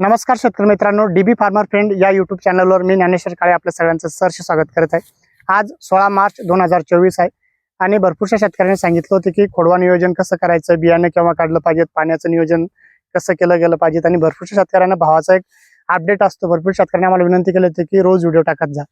नमस्कार शेतकरी मित्रांनो डीबी फार्मर फ्रेंड या युट्यूब चॅनलवर मी ज्ञानेश्वर काळे आपल्या सगळ्यांचं सहर्ष स्वागत करत आहे. आज सोळा मार्च दोन हजार चोवीस आहे आणि भरपूरशा शेतकऱ्यांनी सांगितलं होतं की खोडवा नियोजन कसं करायचं बियाणं केव्हा काढलं पाहिजे पाण्याचं नियोजन कसं केलं गेलं पाहिजे आणि भरपूरशा शेतकऱ्यांना भावाचा एक अपडेट असतो. भरपूर शेतकऱ्यांनी आम्हाला विनंती केली होती की रोज व्हिडिओ टाकत जा.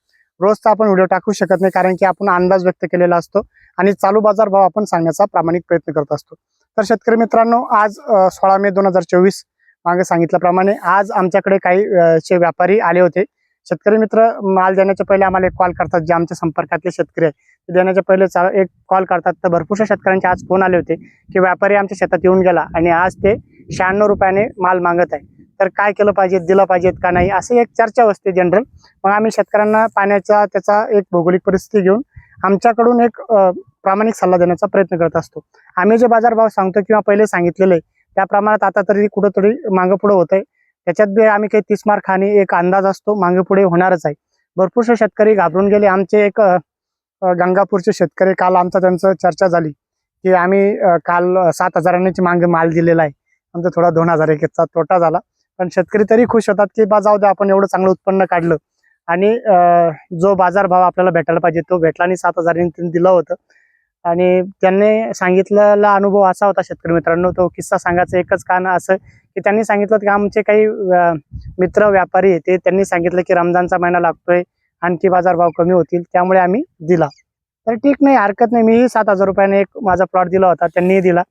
रोज तर आपण व्हिडिओ टाकू शकत नाही कारण की आपण अंदाज व्यक्त केलेला असतो आणि चालू बाजार भाव आपण सांगण्याचा प्रामाणिक प्रयत्न करत असतो. तर शेतकरी मित्रांनो आज सोळा मे दोन हजार चोवीस मागे सांगितल्याप्रमाणे आज आमच्याकडे काही व्यापारी आले होते. शेतकरी मित्र माल देण्याच्या पहिले आम्हाला एक कॉल करतात जे आमच्या संपर्कातले शेतकरी आहेत. ते देण्याच्या पहिले एक कॉल करतात. तर भरपूरशा शेतकऱ्यांचे आज फोन आले होते की व्यापारी आमच्या शेतात येऊन गेला आणि आज ते शहाण्णव रुपयाने माल मागत आहे. तर काय केलं पाहिजे दिलं पाहिजेत का नाही अशी एक चर्चा असते जनरल मग आम्ही शेतकऱ्यांना पाण्याचा त्याचा एक भौगोलिक परिस्थिती घेऊन आमच्याकडून एक प्रामाणिक सल्ला देण्याचा प्रयत्न करत असतो. आम्ही जे बाजारभाव सांगतो किंवा पहिले सांगितलेले आहे, त्या प्रमाणात आता तरी कुठंतरी मागं पुढं होत आहे त्याच्यात बी आम्ही काही तीस मार्क खाणी एक अंदाज असतो मागे पुढे होणारच आहे. भरपूरसे शेतकरी घाबरून गेले. आमचे एक गंगापूरचे शेतकरी काल आमचा त्यांचं चर्चा झाली. की आम्ही काल सात हजारांची मागे माल दिलेला आहे. आमचा थोडा दोन हजार एकचा तोटा झाला. पण शेतकरी तरी खुश होतात की बा जाऊ द्या आपण एवढं चांगलं उत्पन्न काढलं. आणि जो जो बाजारभाव आपल्याला भेटायला पाहिजे तो भेटला आणि सात हजारांनी त्यांनी दिलं होतं. आणि त्यांनी सांगितलेला अनुभव असा होता शेतकरी मित्रांनो तो किस्सा सांगायचं एकच कारण असं की त्यांनी सांगितलं की आमचे काही मित्र व्यापारी आहेत ते त्यांनी सांगितलं की रमजानचा महिना लागतोय आणखी बाजारभाव कमी होतील त्यामुळे आम्ही दिला. तर ठीक नाही हरकत नाही मीही सात हजार रुपयाने एक माझा प्लॉट दिला होता त्यांनीही दिला.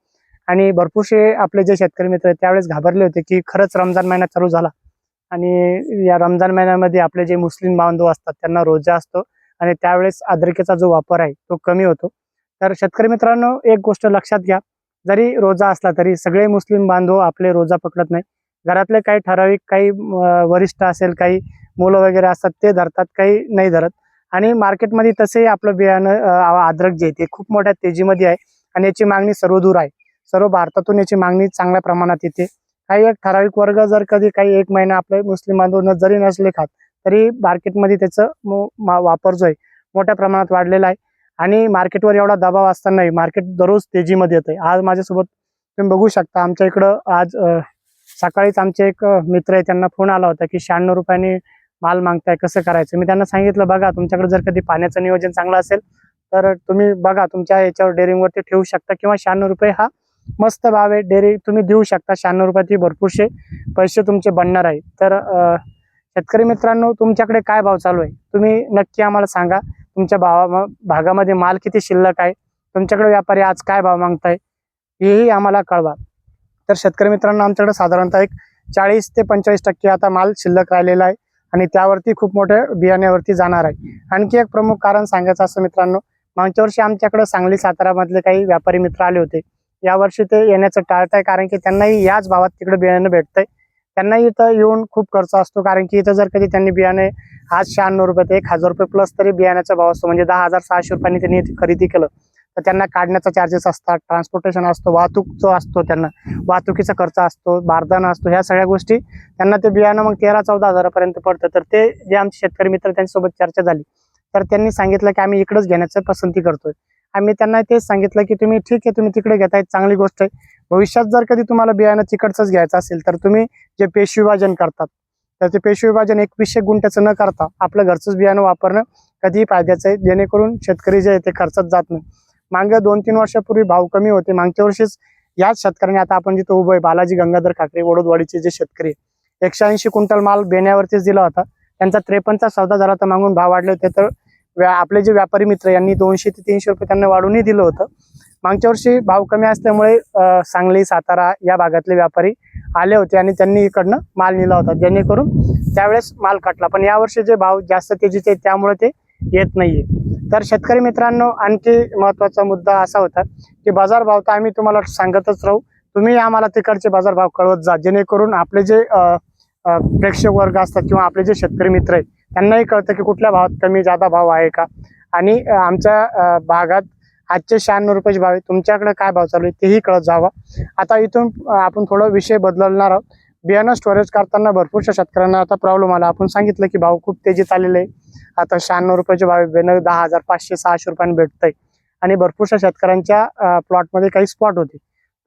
आणि भरपूरसे आपले जे शेतकरी मित्र आहेत त्यावेळेस घाबरले होते की खरंच रमजान महिना चालू झाला. आणि या रमजान महिन्यामध्ये आपले जे मुस्लिम बांधव असतात त्यांना रोजा असतो आणि त्यावेळेस अद्रकेचा जो वापर आहे तो कमी होतो. तर शेतकरी मित्रांनो एक गोष्ट लक्षात घ्या. जरी रोजा असला तरी सगळे मुस्लिम बांधव आपले रोजा पकडत नाही घरातले काही ठराविक काही वरिष्ठ असेल काही मुलं वगैरे असतात ते धरतात काही नाही धरत. आणि मार्केटमध्ये तसेही आपलं बियाणं आद्रक अद्रक जे आहे ते खूप मोठ्या तेजीमध्ये आहे आणि याची मागणी सर्वदूर आहे. सर्व भारतातून याची मागणी चांगल्या प्रमाणात येते. काही एक ठराविक वर्ग जर कधी काही एक महिना आपले मुस्लिम बांधव न- जरी नसले खात तरी मार्केटमध्ये त्याचं मो- मा- वापर जो आहे मोठ्या प्रमाणात वाढलेला आहे. आणि मार्केटवर एवढा दबाव असतानाही मार्केट दररोज तेजीमध्ये येते आज माझ्यासोबत तुम्ही बघू शकता आमच्या इकडं आज सकाळीच आमचे एक मित्र आहे त्यांना फोन आला होता की शहाण्णव रुपयाने माल मागताय कसं करायचं? मी त्यांना सांगितलं बघा तुमच्याकडे जर कधी पाण्याचं नियोजन चांगलं असेल तर तुम्ही बघा तुमच्या याच्यावर डेअरिंगवरती ठेवू शकता किंवा शहाण्णव रुपये हा मस्त भाव आहे. डेअरी तुम्ही देऊ शकता शहाण्णव रुपयाची भरपूरसे पैसे तुमचे बनणार आहे. तर शेतकरी मित्रांनो तुमच्याकडे काय भाव चालू आहे? तुम्ही नक्की आम्हाला सांगा. तुमच्या भावा भागामध्ये माल किती शिल्लक आहे? तुमच्याकडे व्यापारी आज काय भाव मागताय? हेही आम्हाला कळवा. तर शेतकरी मित्रांनो आमच्याकडे साधारणतः एक चाळीस ते पंचेचाळीस टक्के आता माल शिल्लक राहिलेला आहे आणि त्यावरती खूप मोठ्या बियाण्यावरती जाणार आहे. आणखी एक प्रमुख कारण सांगायचं असं मित्रांनो मागच्या वर्षी आमच्याकडे सांगली सातारामधले काही व्यापारी मित्र आले होते. यावर्षी ते येण्याचं टाळत आहे कारण की त्यांनाही याच भावात तिकडे बियाणं भेटतंय. त्यांनाही इथं येऊन खूप खर्च असतो कारण की इथं जर कधी त्यांनी बियाणे आज शहाण्णव रुपये ते एक हजार रुपये प्लस तरी बियाण्याचा भाव असतो. म्हणजे दहा हजार सहाशे रुपयांनी त्यांनी खरेदी केलं. तर त्यांना काढण्याचा चार्जेस असतात ट्रान्सपोर्टेशन असतो वाहतूक जो असतो त्यांना वाहतुकीचा खर्च असतो बारदाना असतो ह्या सगळ्या गोष्टी त्यांना ते बियाणं मग तेरा चौदा हजारापर्यंत पडतं. तर ते जे आमचे शेतकरी मित्र त्यांच्यासोबत चर्चा झाली. तर त्यांनी सांगितलं की आम्ही इकडंच घेण्याचं पसंती करतोय. आम्ही त्यांना तेच सांगितलं की तुम्ही ठीक आहे तुम्ही तिकडे घेताय चांगली गोष्ट आहे. भविष्यात जर कधी तुम्हाला बियाणं तिकडचंच घ्यायचं असेल तर तुम्ही जे पेश विभाजन करतात तर ते पेश विभाजन एकवीसशे गुंठ्याचं न करता आपलं घरचंच बियाणं वापरणं कधीही फायद्याचं आहे. जेणेकरून शेतकरी जे आहे ते खर्चात जात नाही. मागं दोन तीन वर्षापूर्वी भाव कमी होते. मागच्या वर्षीच याच शेतकऱ्यांनी आता आपण जिथं उभं आहे बालाजी गंगाधर काकडे वडोदवाडीचे जे शेतकरी आहे, एकशे ऐंशी क्विंटल माल बेण्यावरतीच दिला होता. त्यांचा त्रेपन्नचा सौदा झाला तर मागून भाव वाढले होते. तर व्या- आपले जे व्यापारी मित्र यांनी दोनशे ते तीनशे रुपये त्यांना वाढूनही दिलं होतं. मागच्या वर्षी भाव कमी असल्यामुळे सांगली सातारा या भागातले व्यापारी आले होते आणि त्यांनी इकडनं माल नेला होता. जेणेकरून त्यावेळेस माल काटला पण यावर्षी जे भाव जास्त तेजीचे आहेत त्यामुळे ते येत नाहीये. तर शेतकरी मित्रांनो आणखी महत्त्वाचा मुद्दा असा होता की बाजारभाव तर आम्ही तुम्हाला सांगतच राहू. तुम्ही आम्हाला तिकडचे बाजारभाव कळवत जा. जेणेकरून आपले जे प्रेक्षक वर्ग असतात किंवा आपले जे शेतकरी मित्र आहेत त्यांनाही कळतं की कुठल्या भावात कमी जादा भाव आहे का. आणि आमच्या भागात आजचे शहाण्णव रुपयाचे भाव आहे तुमच्याकडे काय भाव चालू आहे तेही कळत जावा. आता इथून आपण थोडा विषय बदलणार आहोत. बियाणं स्टोरेज करताना भरपूरशा शेतकऱ्यांना आता प्रॉब्लेम आला. आपण सांगितलं की भाव खूप तेजीत आलेले आहे. आता शहाण्णव रुपयाचे भाव आहे, बियाणं दहा हजार पाचशे सहाशे रुपयांनी भेटतंय. आणि भरपूरशा शेतकऱ्यांच्या प्लॉटमध्ये काही स्पॉट होते.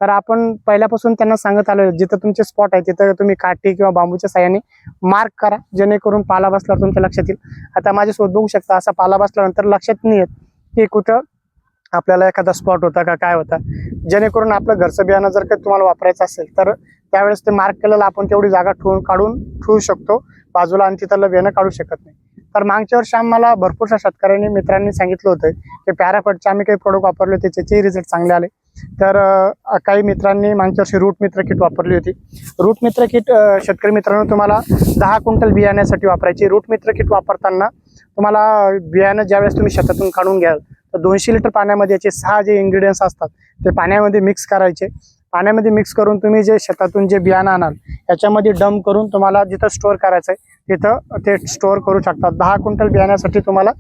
तर आपण पहिल्यापासून त्यांना सांगत आलो जिथं तुमचे स्पॉट आहे तिथं तुम्ही काठी किंवा बांबूच्या साह्याने मार्क करा. जेणेकरून पाला बसल्यावर तुमच्या लक्षात येईल. आता माझ्यासोबत बघू शकता असा पाला बसल्यानंतर लक्षात नाही येत की कुठं आपल्याला एखादा स्पॉट होता का काय होता जेणेकरून आपलं घरचं बियाणं जर काही तुम्हाला वापरायचं असेल तर त्यावेळेस ते मार्क केलेलं आपण तेवढी जागा ठेवून काढून ठेवू शकतो. बाजूला आणि तिथलं बियाणं काढू शकत नाही. तर मागच्या वर्षी आम्हाला भरपूरशा शेतकऱ्यांनी मित्रांनी सांगितलं होतं की पॅराफटचे आम्ही काही प्रोडक्ट वापरले होते त्याचेही रिझल्ट चांगले आले. तर काही मित्रांनी मागच्या वर्षी रूट मित्र किट वापरली होती. रूट मित्र किट शेतकरी मित्रांनो तुम्हाला दहा क्विंटल बियाण्यासाठी वापरायची. रूट मित्र किट वापरताना तुम्हाला बियाणं ज्यावेळेस तुम्ही शेतातून काढून घ्याल तर दोनशे लिटर पाण्यामध्ये याचे सहा जे इन्ग्रेडियंट्स असतात ते पाण्यामध्ये मिक्स करायचे. पाण्यामध्ये मिक्स करून तुम्ही जे शेतातून जे बियाणं आणाल याच्यामध्ये डम करून तुम्हाला जिथं स्टोअर करायचं आहे तिथं ते स्टोअर करू शकतात. दहा क्विंटल बियाण्यासाठी तुम्हाला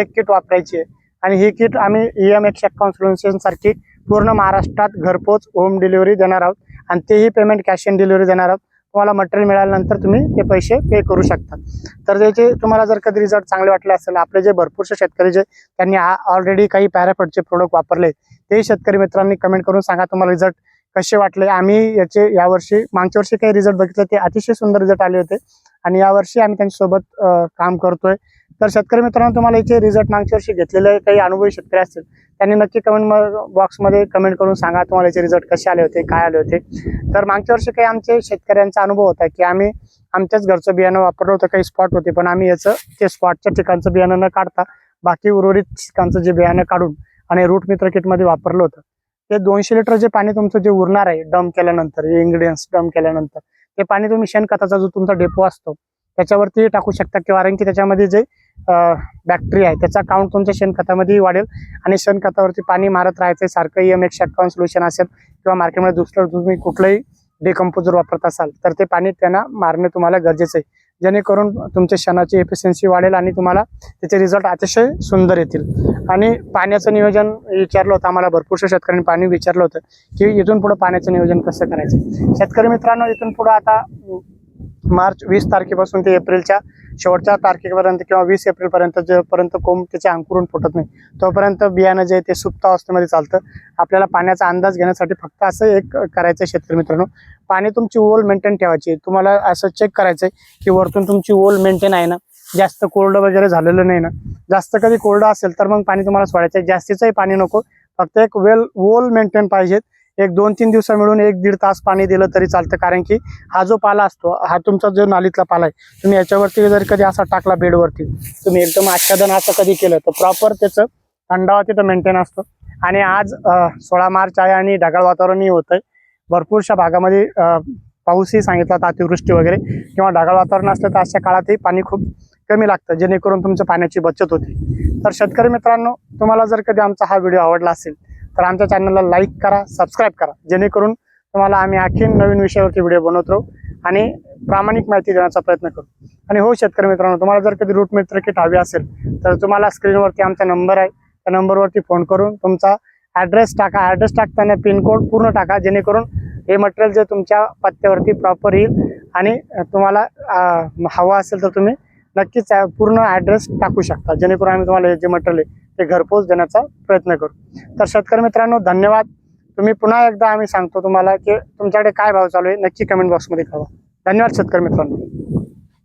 एक किट वापरायची आहे. आणि ही किट आम्ही ई एम एक्स कॉन्सुलन्सीसारखी पूर्ण महाराष्ट्रात घरपोच होम डिलिव्हरी देणार आहोत. आणि तेही पेमेंट कॅश ऑन डिलिव्हरी देणार आहोत. तुम्हाला मटेरियल मिळाल्यानंतर तुम्ही ते पैसे पे करू शकता. तर त्याचे तुम्हाला जर कधी रिझल्ट चांगले वाटले असेल आपले जे भरपूरसे शेतकरी जे त्यांनी ऑलरेडी काही पॅराफेटचे प्रोडक्ट वापरले तेही शेतकरी मित्रांनी कमेंट करून सांगा तुम्हाला रिझल्ट कसे वाटले. आम्ही याचे यावर्षी मागच्या वर्षी काही रिझल्ट बघितले ते अतिशय सुंदर रिझल्ट आले होते. आणि यावर्षी आम्ही त्यांच्यासोबत काम करतोय. तर शेतकरी मित्रांनो तुम्हाला याचे रिझल्ट मागच्या वर्षी घेतलेले काही अनुभवी शेतकरी असतील त्यांनी नक्की कमेंट बॉक्समध्ये कमेंट करून सांगा तुम्हाला याचे रिझल्ट कसे आले होते काय आले होते. तर मागच्या वर्षी काही आमचे शेतकऱ्यांचा अनुभव होता की आम्ही आमच्याच घरचं बियाणं वापरलं होतं काही स्पॉट होते पण आम्ही याचं ते स्पॉटच्या ठिकाणचं बियाणं न काढता बाकी उर्वरित ठिकाणचं जे बियाणं काढून आणि रूट मित्र किटमध्ये वापरलं होतं. ते दोनशे लिटर जे पाणी तुमचं जे उरणार आहे डम केल्यानंतर इन्ग्रेडियंट्स डम केल्यानंतर ते पाणी तुम्ही शेणखताचा जो तुमचा डेपो असतो त्याच्यावरती टाकू शकता किंवा कारण की त्याच्यामध्ये जे बॅक्टेरिया आहे. त्याचा काउंट तुमच्या शेणखतामध्येही वाढेल आणि शेणखतावरती पाणी मारत राहायचं सारखं एम एक शक्कावन सोल्युशन असेल किंवा मार्केटमध्ये दुसरं तुम्ही कुठलंही डिकम्पोजर वापरत असाल तर ते पाणी त्यांना मारणे तुम्हाला गरजेचं आहे. जेणेकरून तुमच्या शेणाची एफिशियन्सी वाढेल आणि तुम्हाला त्याचे रिझल्ट अतिशय सुंदर येतील. आणि पाण्याचं नियोजन विचारलं होतं आम्हाला भरपूरशा शेतकऱ्यांनी पाणी विचारलं होतं की इथून पुढं पाण्याचं नियोजन कसं करायचं? शेतकरी मित्रांनो इथून पुढं आता मार्च वीस तारखेपासून ते एप्रिलच्या शेवटच्या तारखेपर्यंत किंवा वीस एप्रिलपर्यंत जोपर्यंत कोंब त्याचे अंकुरून फुटत नाही तोपर्यंत बियाणं जे आहे ते सुप्त अवस्थेमध्ये चालतं. आपल्याला पाण्याचा अंदाज घेण्यासाठी फक्त असं एक करायचं आहे शेतकरी मित्रांनो. पाणी तुमची ओल मेंटेन ठेवायची. आहे. तुम्हाला असं चेक करायचं आहे की वरतून तुमची ओल मेंटेन आहे ना? जास्त कोरडं वगैरे झालेलं नाही ना? जास्त कधी कोरडं असेल तर मग पाणी तुम्हाला सोडायचं आहे जास्तीचंही पाणी नको. फक्त एक वेल ओल मेंटेन पाहिजेत. एक दोन तीन दिवसा मिळून एक दीड तास पाणी दिलं तरी चालतं. कारण की हा जो पाला असतो हा तुमचा जो नालीतला पाला आहे तुम्ही याच्यावरती जर कधी असा टाकला बेडवरती तुम्ही एकदम आच्छादन असं कधी केलं तर प्रॉपर त्याचं थंडावा तिथं मेंटेन असतो. आणि आज सोळा मार्च आहे आणि ढगाळ वातावरणही होत आहे भरपूरशा भागामध्ये पाऊसही सांगितला तर अतिवृष्टी वगैरे किंवा ढगाळ वातावरण असलं तर अशा काळातही पाणी खूप कमी लागतं जेणेकरून तुमचं पाण्याची बचत होते. तर शेतकरी मित्रांनो तुम्हाला जर कधी आमचा हा व्हिडिओ आवडला असेल तर आमच्या चॅनलला लाईक करा सबस्क्राईब करा. जेणेकरून तुम्हाला आम्ही आणखीन नवीन विषयावरती व्हिडिओ बनवत राहू आणि प्रामाणिक माहिती देण्याचा प्रयत्न करू. आणि हो शेतकरी मित्रांनो तुम्हाला जर कधी रूट मित्र किट हवी असेल तर तुम्हाला स्क्रीनवरती आमचा नंबर आहे. त्या नंबरवरती फोन करून तुमचा ॲड्रेस टाका. ॲड्रेस टाकताना पिनकोड पूर्ण टाका जेणेकरून हे मटेरियल जे तुमच्या पत्त्यावरती प्रॉपर येईल आणि तुम्हाला हवं असेल तर तुम्ही नक्कीच पूर्ण ॲड्रेस टाकू शकता. जेणेकरून आम्ही तुम्हाला हे जे मटेरियल आहे ते घरपोच देण्याचा प्रयत्न करू. तर शेतकरी मित्रांनो धन्यवाद. तुम्ही पुन्हा एकदा आम्ही सांगतो तुम्हाला की तुमच्याकडे काय भाव चालू आहे नक्की कमेंट बॉक्समध्ये कळवा. धन्यवाद शेतकरी मित्रांनो.